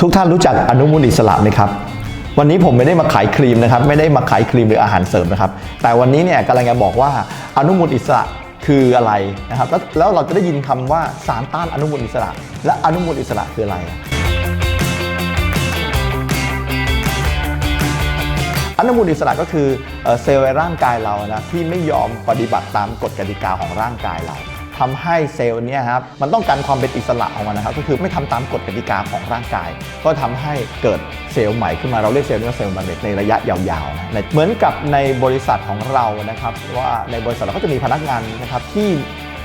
ทุกท่านรู้จักอนุมูลอิสระไหมครับ วันนี้ผมไม่ได้มาขายครีมนะครับ ไม่ได้มาขายครีมหรืออาหารเสริมนะครับ แต่วันนี้เนี่ยกำลังจะบอกว่าอนุมูลอิสระคืออะไรนะครับ แล้วแล้วเราจะได้ยินคำว่าสารต้านอนุมูลอิสระ และอนุมูลอิสระคืออะไร อนุมูลอิสระก็คือเซลล์ในร่างกายเรานะที่ไม่ยอมปฏิบัติตามกฎกติกาของร่างกายเรา ทำให้เซลล์เนี่ยครับมันต้องการความเป็นอิสระของมันนะครับ ก็คือไม่ทำตามกฎกติกาของร่างกาย ก็ทำให้เกิดเซลล์ใหม่ขึ้นมาเราเรียกเซลล์นี้ว่าเซลล์มะเร็งในระยะยาวๆนะเหมือนกับในบริษัทของเรานะครับ ว่าในบริษัทเราก็จะมีพนักงานนะครับที่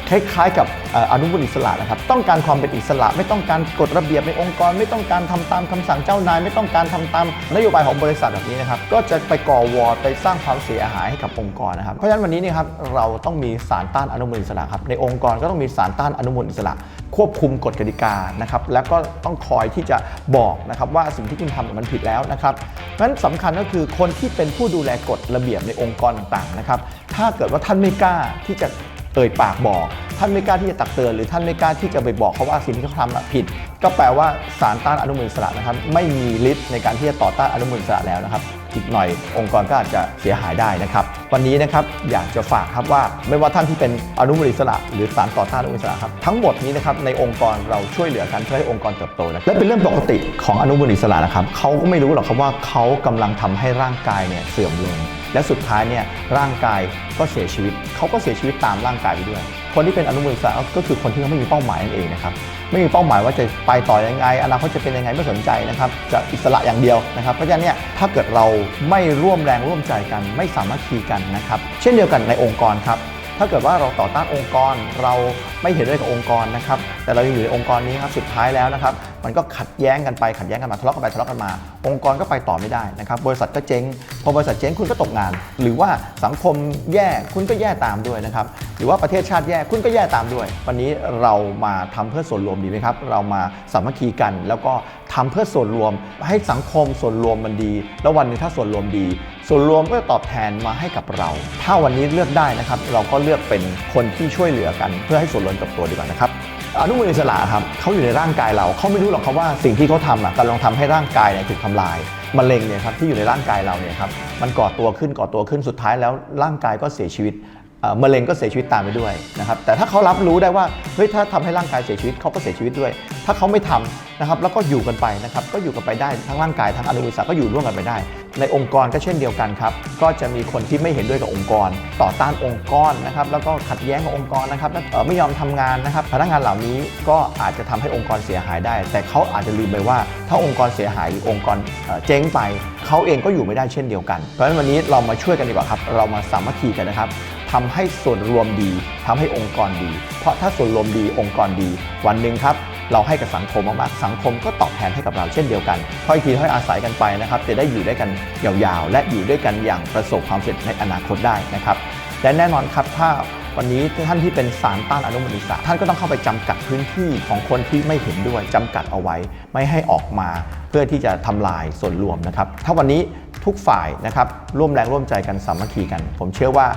คล้ายๆ กับเอ่ออนุมูลอิสระนะครับ ต้องการความเป็นอิสระ ไม่ต้องการกฎระเบียบในองค์กร ไม่ต้องการทำตามคำสั่งเจ้านาย ไม่ต้องการทำตามนโยบายของบริษัทแบบนี้นะครับ ก็จะไปก่อวอร์ไปสร้างความเสียหายให้กับองค์กรนะครับ เพราะฉะนั้นวันนี้เนยครับเราต้องมีสารต้านอนุมูลอิสระครับ ในองค์กรก็ต้องมีสารต้านอนุมูลอิสระ ควบคุมกฎกติกานะครับ แล้วก็ต้องคอยที่จะบอกนะครับว่าสิ่งที่คุณทำมันผิดแล้วนะครับเพราะฉะนั้นสำคัญก็คือคนที่เป็นผู้ดูแลกฎระเบียบในองค์กรต่างๆนะครับ ถ้าเกิดว่าท่านไม่กล้าที่จะ เอ่ยปากบอก ท่านไม่กล้าที่จะตักเตือนหรือท่านไม่กล้าที่จะไปบอกเขาว่าสิ่งที่เขาทำผิด ก็แปลว่าสารต้านอนุมูลอิสระนะครับไม่มีฤทธิ์ในการที่จะต่อต้านอนุมูลอิสระแล้วนะครับอีกหน่อยองค์กรก็อาจจะเสียหายได้นะครับ วันนี้นะครับอยากจะฝากครับว่า ไม่ว่าท่านที่เป็นอนุมูลอิสระ หรือสารต่อต้านอนุมูลอิสระครับทั้งหมดนี้นะครับในองค์กรเราช่วยเหลือกันเพื่อให้องค์กรเติบโตนะและเป็นเรื่องปกติของอนุมูลอิสระนะครับเขาก็ไม่รู้หรอกครับว่าเขากำลังทำให้ร่างกายเนี่ยเสื่อมลง และสุดท้ายเนี่ยร่างกายก็เสียชีวิต เขาก็เสียชีวิตตามร่างกายไปด้วย คนที่เป็นอนุมูลอิสระก็คือคนที่เขาไม่มีเป้าหมายนั่นเองนะครับไม่มีเป้าหมายว่าจะไปต่อยังไงอนาคตจะเป็นยังไงไม่สนใจนะครับจะอิสระอย่างเดียวนะครับเพราะฉะนั้นเนี่ยถ้าเกิดเราไม่ร่วมแรงร่วมใจกัน ไม่สามัคคีกันนะครับเช่นเดียวกันในองค์กรครับถ้าเกิดว่าเราต่อต้านองค์กรเราไม่เห็นด้วยกับองค์กรนะครับแต่เรายังอยู่ในองค์กรนี้ครับสุดท้ายแล้วนะครับ มันก็ขัดแย้งกันไปขัดแย้งกันมาทะเลาะกันไปทะเลาะกันมา องค์กรก็ไปต่อไม่ได้นะครับบริษัทก็เจ๊งพอบริษัทเจ๊งคุณก็ตกงาน หรือว่าสังคมแย่คุณก็แย่ตามด้วยนะครับหรือว่าประเทศชาติแย่คุณก็แย่ตามด้วย วันนี้เรามาทำเพื่อส่วนรวมดีไหมครับเรามาสามัคคีกัน แล้วก็ทำเพื่อส่วนรวมให้สังคมส่วนรวมมันดี แล้ววันนึงถ้าส่วนรวมดี ส่วนรวมก็จะตอบแทนมาให้กับเรา ถ้าวันนี้เลือกได้นะครับ เราก็เลือกเป็นคนที่ช่วยเหลือกัน เพื่อให้ส่วนรวมเติบโตดีกว่านะครับ อนุมูลอิสระครับเขาอยู่ในร่างกายเราเขาไม่รู้หรอกครับว่าสิ่งที่เขาทำอะกำลังทำให้ร่างกายเนี่ยถูกทำลายมะเร็งเนี่ยครับที่อยู่ในร่างกายเราเนี่ยครับมันก่อตัวขึ้นก่อตัวขึ้นสุดท้ายแล้วร่างกายก็เสียชีวิต มะเร็งก็เสียชีวิตตามไปด้วยนะครับแต่ถ้าเขารับรู้ได้ว่าเฮ้ยถ้าทำให้ร่างกายเสียชีวิตเขาก็เสียชีวิตด้วย ถ้าเขาไม่ทำนะครับแล้วก็อยู่กันไปนะครับก็อยู่กันไปได้ทั้งร่างกายทั้งอนุมูลอิสระก็อยู่ร่วมกันไปได้ ในองค์กรก็เช่นเดียวกันครับก็จะมีคนที่ไม่เห็นด้วยกับองค์กร ต่อต้านองค์กรนะครับแล้วก็ขัดแย้งกับองค์กรนะครับไม่ยอมทำงานนะครับพนักงานเหล่านี้ก็อาจจะทำให้องค์กรเสียหายได้ แต่เขาอาจจะลืมไปว่า ถ้าองค์กรเสียหายหรือองค์กรเอ่อเจ๊งไปเขาเองก็อยู่ไม่ได้เช่นเดียวกัน เพราะฉะนั้นวันนี้เรามาช่วยกันดีกว่าครับเรามาสามัคคีกันนะครับ ทำให้ส่วนรวมดีทำให้องค์กรดี เพราะถ้าส่วนรวมดีองค์กรดี วันหนึ่งครับเราให้กับสังคมมากๆสังคมก็ตอบแทนให้กับเราเช่นเดียวกันถ้อยทีถ้อยอาศัยกันไปนะครับ จะได้อยู่ด้วยกันยาวๆ และอยู่ด้วยกันอย่างประสบความสำเร็จในอนาคตได้นะครับและแน่นอนครับถ้าวันนี้ท่านที่เป็นสารต้านอนุมูลอิสระท่านก็ต้องเข้าไปจำกัดพื้นที่ของคนที่ไม่เห็นด้วยจำกัดเอาไว้ ไม่ให้ออกมา เพื่อที่จะทำลายส่วนรวมนะครับ ถ้าวันนี้ ทุกฝ่ายนะครับร่วมแรงร่วมใจกันสามัคคีกัน ผมเชื่อว่า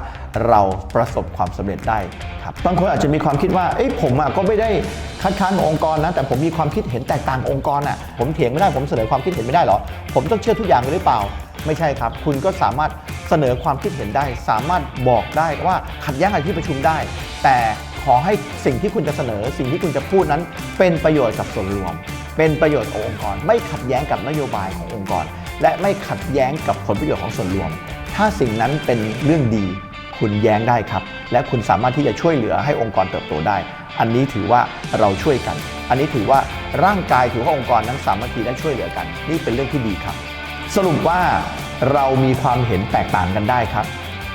เราประสบความสำเร็จได้ครับบางคนอาจจะมีความคิดว่าเอ้ยผมอะก็ไม่ได้คัดค้านองค์กรนะแต่ผมมีความคิดเห็นแตกต่างองค์กรอะผมเถียงไม่ได้ผมเสนอความคิดเห็นไม่ได้เหรอ ผมต้องเชื่อทุกอย่างเลยหรือเปล่า ไม่ใช่ครับ คุณก็สามารถเสนอความคิดเห็นได้ สามารถบอกได้ว่าขัดแย้งอะไรที่ประชุมได้ แต่ขอให้สิ่งที่คุณจะเสนอ สิ่งที่คุณจะพูดนั้น เป็นประโยชน์กับส่วนรวม เป็นประโยชน์ขององค์กร ไม่ขัดแย้งกับนโยบายขององค์กร และไม่ขัดแย้งกับผลประโยชน์ของส่วนรวม ถ้าสิ่งนั้นเป็นเรื่องดี คุณแย้งได้ครับ และคุณสามารถที่จะช่วยเหลือให้องค์กรเติบโตได้ อันนี้ถือว่าเราช่วยกัน อันนี้ถือว่าร่างกายถือว่าองค์กรนั้นสามัคคีและช่วยเหลือกัน นี่เป็นเรื่องที่ดีครับ สรุปว่าเรามีความเห็นแตกต่างกันได้ครับ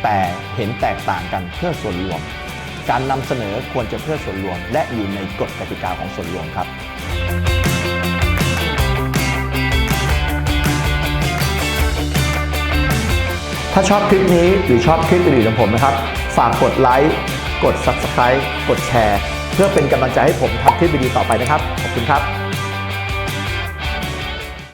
แต่เห็นแตกต่างกันเพื่อส่วนรวม การนำเสนอควรจะเพื่อส่วนรวม และอยู่ในกฎกติกาของส่วนรวมครับ ถ้าชอบคลิปนี้หรือชอบคลิปอื่นๆของผมนะครับ ฝากกดไลค์ กด Subscribe กดแชร์ เพื่อเป็นกำลังใจให้ผมทำคลิปดีๆต่อไปนะครับ ขอบคุณครับ